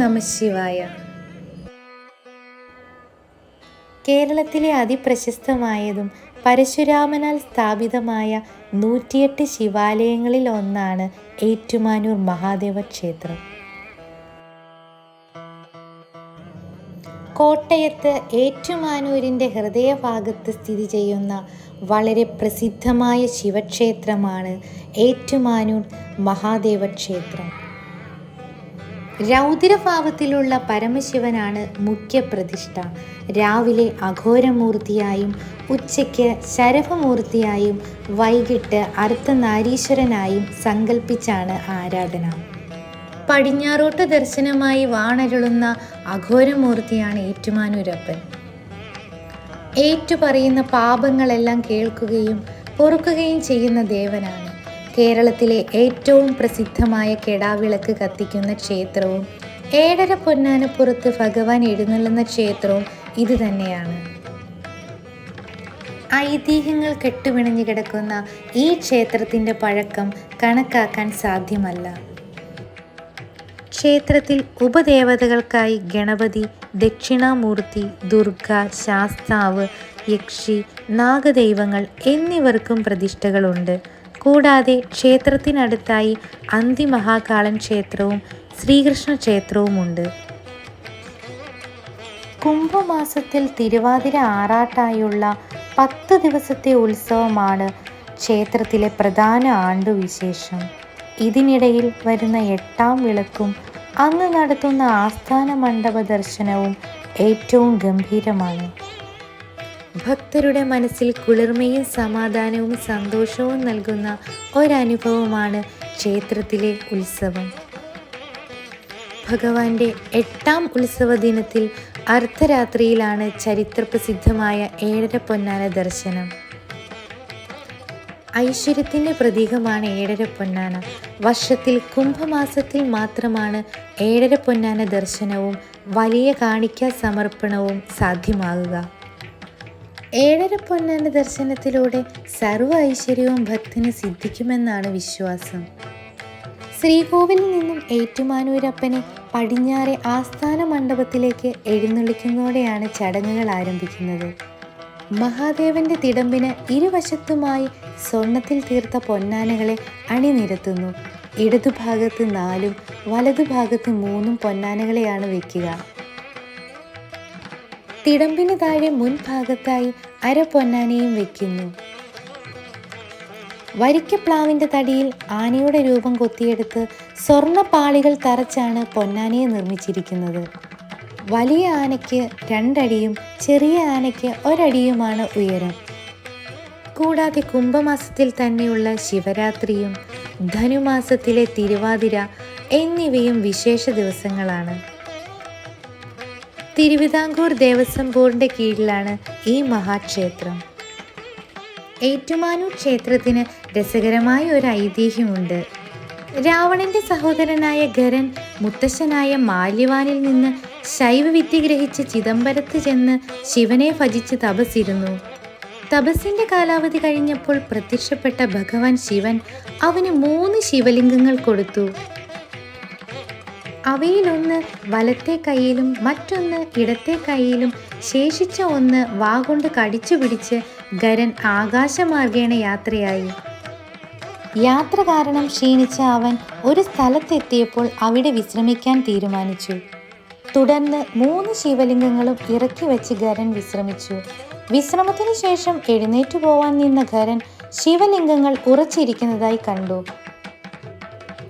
നമ ശിവായ. കേരളത്തിലെ അതിപ്രശസ്തമായതും പരശുരാമനാൽ സ്ഥാപിതമായ നൂറ്റിയെട്ട് ശിവാലയങ്ങളിൽ ഒന്നാണ് ഏറ്റുമാനൂർ മഹാദേവ ക്ഷേത്രം. കോട്ടയത്ത് ഏറ്റുമാനൂരിന്റെ ഹൃദയഭാഗത്ത് സ്ഥിതി ചെയ്യുന്ന വളരെ പ്രസിദ്ധമായ ശിവക്ഷേത്രമാണ് ഏറ്റുമാനൂർ മഹാദേവ ക്ഷേത്രം. രൗദ്രഭാവത്തിലുള്ള പരമശിവനാണ് മുഖ്യപ്രതിഷ്ഠ രാവിലെ അഘോരമൂർത്തിയായും ഉച്ചയ്ക്ക് ശരഭമൂർത്തിയായും വൈകിട്ട് അർദ്ധനാരീശ്വരനായും സങ്കല്പിച്ചാണ് ആരാധന. പടിഞ്ഞാറോട്ട് ദർശനമായി വാണരുളുന്ന അഘോരമൂർത്തിയാണ് ഏറ്റുമാനൂരപ്പൻ. ഏറ്റുപറയുന്ന പാപങ്ങളെല്ലാം കേൾക്കുകയും പൊറുക്കുകയും ചെയ്യുന്ന ദേവനാണ്. കേരളത്തിലെ ഏറ്റവും പ്രസിദ്ധമായ കെടാവിളക്ക് കത്തിക്കുന്ന ക്ഷേത്രവും ഏഴര പൊന്നാനപ്പുറത്ത് ഭഗവാൻ എഴുന്നള്ളുന്ന ക്ഷേത്രവും ഇതുതന്നെയാണ് ഐതിഹ്യങ്ങൾ കെട്ടുപിണഞ്ഞു കിടക്കുന്ന ഈ ക്ഷേത്രത്തിന്റെ പഴക്കം കണക്കാക്കാൻ സാധ്യമല്ല. ക്ഷേത്രത്തിൽ ഉപദേവതകൾക്കായി ഗണപതി ദക്ഷിണാമൂർത്തി ദുർഗ ശാസ്താവ് യക്ഷി നാഗദൈവങ്ങൾ എന്നിവർക്കും പ്രതിഷ്ഠകളുണ്ട്. കൂടാതെ ക്ഷേത്രത്തിനടുത്തായി അന്തിമഹാകാളൻ ക്ഷേത്രവും ശ്രീകൃഷ്ണ ക്ഷേത്രവുമുണ്ട്. കുംഭമാസത്തിൽ തിരുവാതിര ആറാട്ടായുള്ള പത്ത് ദിവസത്തെ ഉത്സവമാണ് ക്ഷേത്രത്തിലെ പ്രധാന ആണ്ടുവിശേഷം. ഇതിനിടയിൽ വരുന്ന എട്ടാം വിളക്കും അന്ന് നടത്തുന്ന ആസ്ഥാന മണ്ഡപ ദർശനവും ഏറ്റവും ഗംഭീരമാണ്. ഭക്തരുടെ മനസ്സിൽ കുളിർമയും സമാധാനവും സന്തോഷവും നൽകുന്ന ഒരനുഭവമാണ് ക്ഷേത്രത്തിലെ ഉത്സവം. ഭഗവാന്റെ എട്ടാം ഉത്സവ ദിനത്തിൽ അർദ്ധരാത്രിയിലാണ് ചരിത്രപ്രസിദ്ധമായ ഏഴര പൊന്നാന ദർശനം. ഐശ്വര്യത്തിന്റെ പ്രതീകമാണ് ഏഴര പൊന്നാന. വർഷത്തിൽ കുംഭമാസത്തിൽ മാത്രമാണ് ഏഴര പൊന്നാന ദർശനവും വലിയ കാണിക്ക സമർപ്പണവും സാധ്യമാകുക. ഏഴര പൊന്നാന ദർശനത്തിലൂടെ സർവ ഐശ്വര്യവും ഭക്തന് സിദ്ധിക്കുമെന്നാണ് വിശ്വാസം. ശ്രീകോവിലിൽ നിന്നും ഏറ്റുമാനൂരപ്പനെ പടിഞ്ഞാറെ ആസ്ഥാന മണ്ഡപത്തിലേക്ക് എഴുന്നള്ളിക്കുന്നതോടെയാണ് ചടങ്ങുകൾ ആരംഭിക്കുന്നത്. മഹാദേവന്റെ തിടമ്പിന് ഇരുവശത്തുമായി സ്വർണത്തിൽ തീർത്ത പൊന്നാനകളെ അണിനിരത്തുന്നു. ഇടതുഭാഗത്ത് നാലും വലതുഭാഗത്ത് മൂന്നും പൊന്നാനകളെയാണ് വയ്ക്കുക തിടമ്പിന് താഴെ മുൻഭാഗത്തായി അര പൊന്നാനയും വയ്ക്കുന്നു വരിക്കപ്ലാവിന്റെ തടിയിൽ ആനയുടെ രൂപം കൊത്തിയെടുത്ത് സ്വർണപ്പാളികൾ തറച്ചാണ് പൊന്നാനയെ നിർമ്മിച്ചിരിക്കുന്നത്. വലിയ ആനയ്ക്ക് രണ്ടടിയും ചെറിയ ആനയ്ക്ക് ഒരടിയുമാണ് ഉയരം. കൂടാതെ കുംഭമാസത്തിൽ തന്നെയുള്ള ശിവരാത്രിയും ധനുമാസത്തിലെ തിരുവാതിര എന്നിവയും വിശേഷ ദിവസങ്ങളാണ്. തിരുവിതാംകൂർ ദേവസ്വം ബോർഡിന്റെ കീഴിലാണ് ഈ മഹാക്ഷേത്രം. ഏറ്റുമാനൂർ ക്ഷേത്രത്തിന് രസകരമായ ഒരു ഐതിഹ്യമുണ്ട്. രാവണന്റെ സഹോദരനായ ഖരൻ മുത്തശ്ശനായ മാല്യവാനിൽ നിന്ന് ശൈവവിദ്യ ഗ്രഹിച്ച് ചിദംബരത്ത് ചെന്ന് ശിവനെ ഭജിച്ച് തപസ്സിരുന്നു. തപസ്സിന്റെ കാലാവധി കഴിഞ്ഞപ്പോൾ പ്രത്യക്ഷപ്പെട്ട ഭഗവാൻ ശിവൻ അവന് മൂന്ന് ശിവലിംഗങ്ങൾ കൊടുത്തു. അവയിലൊന്ന് വലത്തെ കൈയിലും മറ്റൊന്ന് ഇടത്തെ കൈയിലും ശേഷിച്ച ഒന്ന് വാഗൊണ്ട് കടിച്ചു പിടിച്ച് ഗരൻ ആകാശമാർഗേണ യാത്രയായി. യാത്ര കാരണം ക്ഷീണിച്ച അവൻ ഒരു സ്ഥലത്തെത്തിയപ്പോൾ അവിടെ വിശ്രമിക്കാൻ തീരുമാനിച്ചു. തുടർന്ന് മൂന്ന് ശിവലിംഗങ്ങളും ഇറക്കി വെച്ച് ഖരൻ വിശ്രമിച്ചു. വിശ്രമത്തിന് ശേഷം എഴുന്നേറ്റു പോവാൻ നിന്ന ഖരൻ ശിവലിംഗങ്ങൾ ഉറച്ചിരിക്കുന്നതായി കണ്ടു.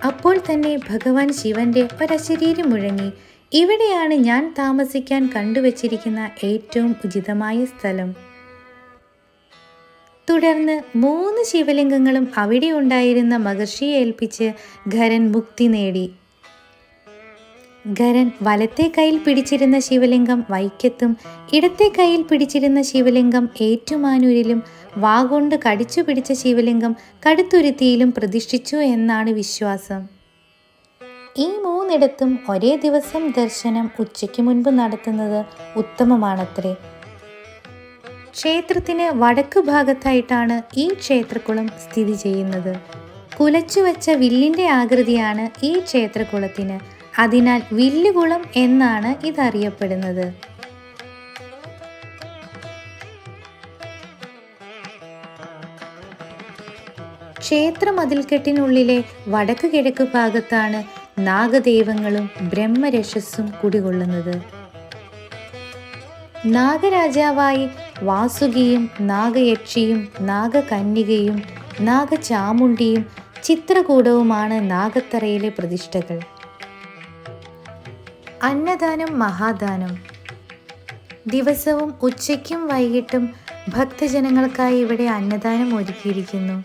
അപ്പോൾ തന്നെ ഭഗവാൻ ശിവന്റെ ഒരശരീരം മുഴങ്ങി. ഇവിടെയാണ് ഞാൻ താമസിക്കാൻ കണ്ടുവച്ചിരിക്കുന്ന ഏറ്റവും ഉചിതമായ സ്ഥലം. തുടർന്ന് മൂന്ന് ശിവലിംഗങ്ങളും അവിടെ ഉണ്ടായിരുന്ന മഹർഷിയെ ഏൽപ്പിച്ച് ഖരൻ മുക്തി നേടി. ഖരൻ വലത്തെ കൈയിൽ പിടിച്ചിരുന്ന ശിവലിംഗം വൈക്കത്തും ഇടത്തെ കൈയിൽ പിടിച്ചിരുന്ന ശിവലിംഗം ഏറ്റുമാനൂരിലും വാഗൊണ്ട് കടിച്ചു പിടിച്ച ശിവലിംഗം കടുത്തുരുത്തിയിലും പ്രതിഷ്ഠിച്ചു എന്നാണ് വിശ്വാസം. ഈ മൂന്നിടത്തും ഒരേ ദിവസം ദർശനം ഉച്ചയ്ക്ക് മുൻപ് നടത്തുന്നത് ഉത്തമമാണത്രേ. ക്ഷേത്രത്തിന് വടക്ക് ഭാഗത്തായിട്ടാണ് ഈ ക്ഷേത്രക്കുളം സ്ഥിതി ചെയ്യുന്നത്. കുലച്ചു വച്ച വില്ലിന്റെ ആകൃതിയാണ് ഈ ക്ഷേത്രക്കുളത്തിന്. അതിനാൽ വില്ലുകുളം എന്നാണ് ഇതറിയപ്പെടുന്നത്. ക്ഷേത്ര മതിൽക്കെട്ടിനുള്ളിലെ വടക്ക് കിഴക്ക് ഭാഗത്താണ് നാഗദൈവങ്ങളും ബ്രഹ്മരക്ഷസും കുടികൊള്ളുന്നത്. നാഗരാജാവായി വാസുകിയും നാഗയക്ഷിയും നാഗകന്യകയും നാഗചാമുണ്ടിയും ചിത്രകൂടവുമാണ് നാഗത്തറയിലെ പ്രതിഷ്ഠകൾ. അന്നദാനം മഹാദാനം. ദിവസവും ഉച്ചയ്ക്കും വൈകിട്ടും ഭക്തജനങ്ങൾക്കായി ഇവിടെ അന്നദാനം ഒരുക്കിയിരിക്കുന്നു.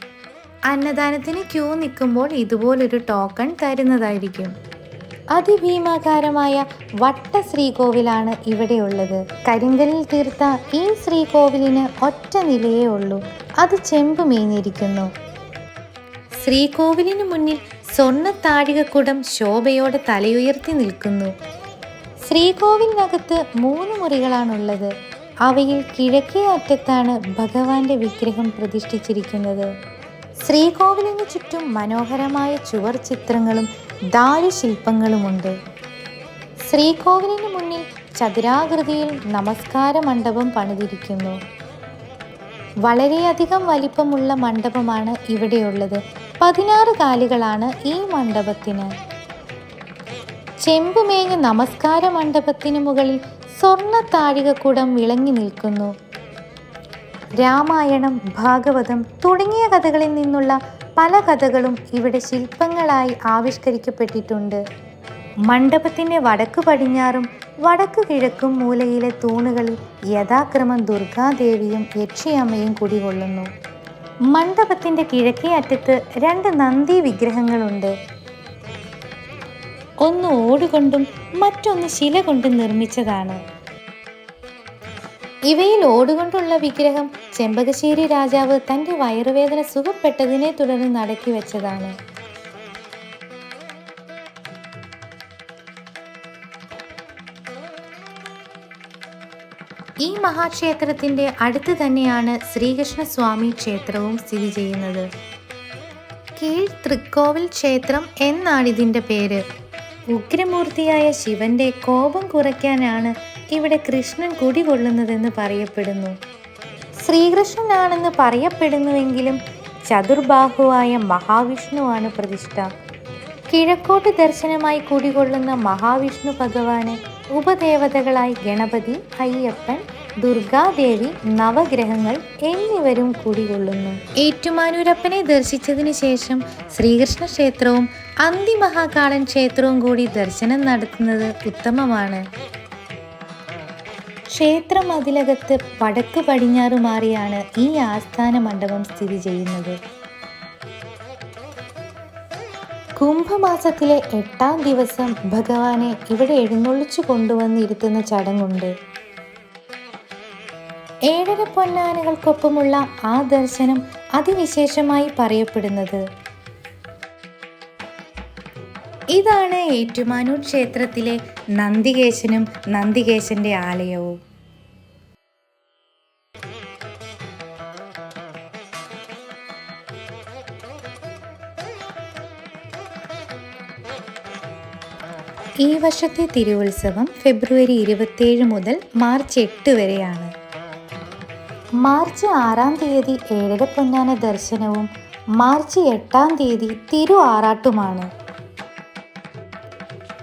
അന്നദാനത്തിന് ക്യൂ നിൽക്കുമ്പോൾ ഇതുപോലൊരു ടോക്കൺ തരുന്നതായിരിക്കും. അതിഭീമാകാരമായ വട്ട ശ്രീകോവിലാണ് ഇവിടെയുള്ളത്. കരിങ്കലിൽ തീർത്ത ഈ ശ്രീകോവിലിന് ഒറ്റ നിലയേ ഉള്ളൂ. അത് ചെമ്പ് മേഞ്ഞിരിക്കുന്നു. ശ്രീകോവിലിന് മുന്നിൽ സ്വർണ താഴികക്കുടം ശോഭയോടെ തലയുയർത്തി നിൽക്കുന്നു. ശ്രീകോവിലിനകത്ത് മൂന്ന് മുറികളാണുള്ളത്. അവയിൽ കിഴക്കേ അറ്റത്താണ് ഭഗവാന്റെ വിഗ്രഹം പ്രതിഷ്ഠിച്ചിരിക്കുന്നത്. ശ്രീകോവിലിന് ചുറ്റും മനോഹരമായ ചുവർ ചിത്രങ്ങളും ദാരുശില്പങ്ങളുമുണ്ട്. ശ്രീകോവിലിന് മുന്നിൽ ചതുരാകൃതിയിൽ നമസ്കാര മണ്ഡപം പണിതിരിക്കുന്നു. വളരെയധികം വലിപ്പമുള്ള മണ്ഡപമാണ് ഇവിടെയുള്ളത്. പതിനാറ് കാലുകളാണ് ഈ മണ്ഡപത്തിന്. ചെമ്പുമേഞ്ഞ നമസ്കാര മണ്ഡപത്തിന് മുകളിൽ സ്വർണ താഴികക്കുടം വിളങ്ങി നിൽക്കുന്നു. രാമായണം ഭാഗവതം തുടങ്ങിയ കഥകളിൽ നിന്നുള്ള പല കഥകളും ഇവിടെ ശില്പങ്ങളായി ആവിഷ്കരിക്കപ്പെട്ടിട്ടുണ്ട്. മണ്ഡപത്തിന്റെ വടക്ക് പടിഞ്ഞാറും വടക്ക് കിഴക്കും മൂലയിലെ തൂണുകളിൽ യഥാക്രമം ദുർഗാദേവിയും യക്ഷിയമ്മയും കുടികൊള്ളുന്നു. മണ്ഡപത്തിന്റെ കിഴക്കേ അറ്റത്ത് രണ്ട് നന്ദി വിഗ്രഹങ്ങളുണ്ട്. ഒന്ന് ഓടുകൊണ്ടും മറ്റൊന്ന് ശില കൊണ്ടും നിർമ്മിച്ചതാണ്. ഇവയിൽ ഓടുകൊണ്ടുള്ള വിഗ്രഹം ചെമ്പകശ്ശേരി രാജാവ് തന്റെ വയറുവേദന സുഖപ്പെട്ടതിനെ തുടർന്ന് നടക്കി വെച്ചതാണ്. ഈ മഹാക്ഷേത്രത്തിന്റെ അടുത്ത് തന്നെയാണ് ശ്രീകൃഷ്ണസ്വാമി ക്ഷേത്രവും സ്ഥിതി ചെയ്യുന്നത്. കീഴ് തൃക്കോവിൽ ക്ഷേത്രം എന്നാണ് ഇതിന്റെ പേര്. ഉഗ്രമൂർത്തിയായ ശിവന്റെ കോപം കുറയ്ക്കാനാണ് ഇവിടെ കൃഷ്ണൻ കുടികൊള്ളുന്നതെന്ന് പറയപ്പെടുന്നു. ശ്രീകൃഷ്ണനാണെന്ന് പറയപ്പെടുന്നുവെങ്കിലും ചതുർബാഹുവായ മഹാവിഷ്ണുവാണ് പ്രതിഷ്ഠ. കിഴക്കോട്ട് ദർശനമായി കുടികൊള്ളുന്ന മഹാവിഷ്ണു ഭഗവാന് ഉപദേവതകളായി ഗണപതി അയ്യപ്പൻ ദുർഗാദേവി നവഗ്രഹങ്ങൾ എന്നിവരും കുടികൊള്ളുന്നു. ഏറ്റുമാനൂരപ്പനെ ദർശിച്ചതിന് ശേഷം ശ്രീകൃഷ്ണ ക്ഷേത്രവും അന്തിമഹാകാളൻ ക്ഷേത്രവും കൂടി ദർശനം നടത്തുന്നത് ഉത്തമമാണ്. ക്ഷേത്ര മതിലകത്ത് വടക്ക് പടിഞ്ഞാറ് മാറിയാണ് ഈ ആസ്ഥാന മണ്ഡപം സ്ഥിതി ചെയ്യുന്നത്. കുംഭമാസത്തിലെ എട്ടാം ദിവസം ഭഗവാനെ ഇവിടെ എഴുന്നള്ളിച്ചു കൊണ്ടുവന്നിരുത്തുന്ന ചടങ്ങുണ്ട്. ഏഴര പൊന്നാനകൾക്കൊപ്പമുള്ള ആ ദർശനം അതിവിശേഷമായി പറയപ്പെടുന്നത്. ഇതാണ് ഏറ്റുമാനൂർ ക്ഷേത്രത്തിലെ നന്ദികേശനും നന്ദികേശന്റെ ആലയവും. ഈ വർഷത്തെ തിരുവുത്സവം ഫെബ്രുവരി ഇരുപത്തേഴ് മുതൽ മാർച്ച് എട്ട് വരെയാണ്. മാർച്ച് ആറാം തീയതി ഏഴര പൊന്നാന ദർശനവും മാർച്ച് എട്ടാം തീയതി തിരു ആറാട്ടുമാണ്